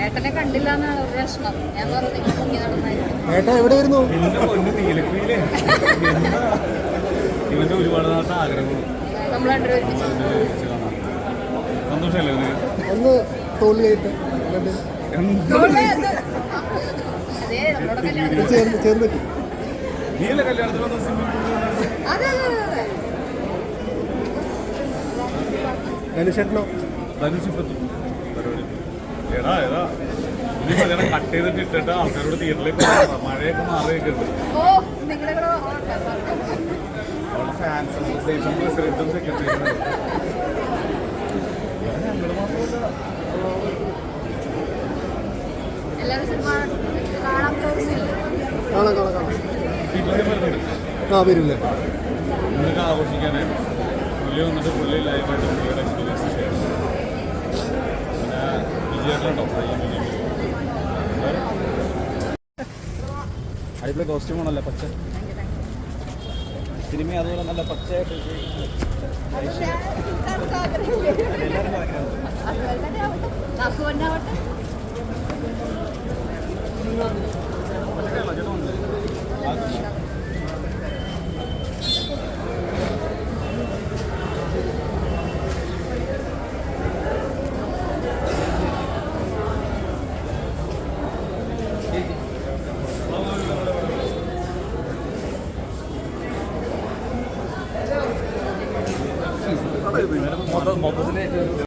ഏട്ടനെ കണ്ടില്ല എന്നാണ് ഒരു വിഷമം. ഞാൻ പറഞ്ഞു ഏട്ടാ എവിടെ വരുന്നു ഇവന്റെ ഒരുപാട് ആഗ്രഹങ്ങളും നമ്മൾ സന്തോഷമല്ലേ ഒന്ന് തോൽവിയായിട്ട് ചേർന്ന് ചേർന്നിട്ട് നീയല്ലേ കല്യാണത്തിന് വന്ന സ്വിമ്മിംഗ് പൂളിൽ ധനുഷേട്ടനോ ധനുഷ് ഇപ്പൊ എത്തും. പരിപാടി. എടാ എടാ. നീ കല്യാണം കട്ട് ചെയ്തിട്ട് ഇട്ടിട്ട് ആൾക്കാരോട് തിയേറ്ററിലേക്ക്. മഴയൊക്കെ മാറിയൊക്കെ ഉണ്ട്. ഓ നിങ്ങളുടെ കൂടെ അവളുടെ ഫാൻസ് അസോസിയേഷൻ കാണാം കാണാം കാണാം ആ വരില്ലേ? ഇന്നൊക്കെ ആഘോഷിക്കാനായിട്ട് പുള്ളി വന്നിട്ട് പുള്ളി ലൈവായിട്ട് പുള്ളിയുടെ എക്സ്പീരിയൻസ് ഷെയർ പിന്നെ വിജയേട്ടനുണ്ടോ അടിപൊളി കോസ്റ്റ്യൂം പച്ച. സിനിമ അതുപോലെ നല്ല പച്ചയായിട്ട് നാക്കുവന്നാവട്ടെ മൊത്തത്തിൽ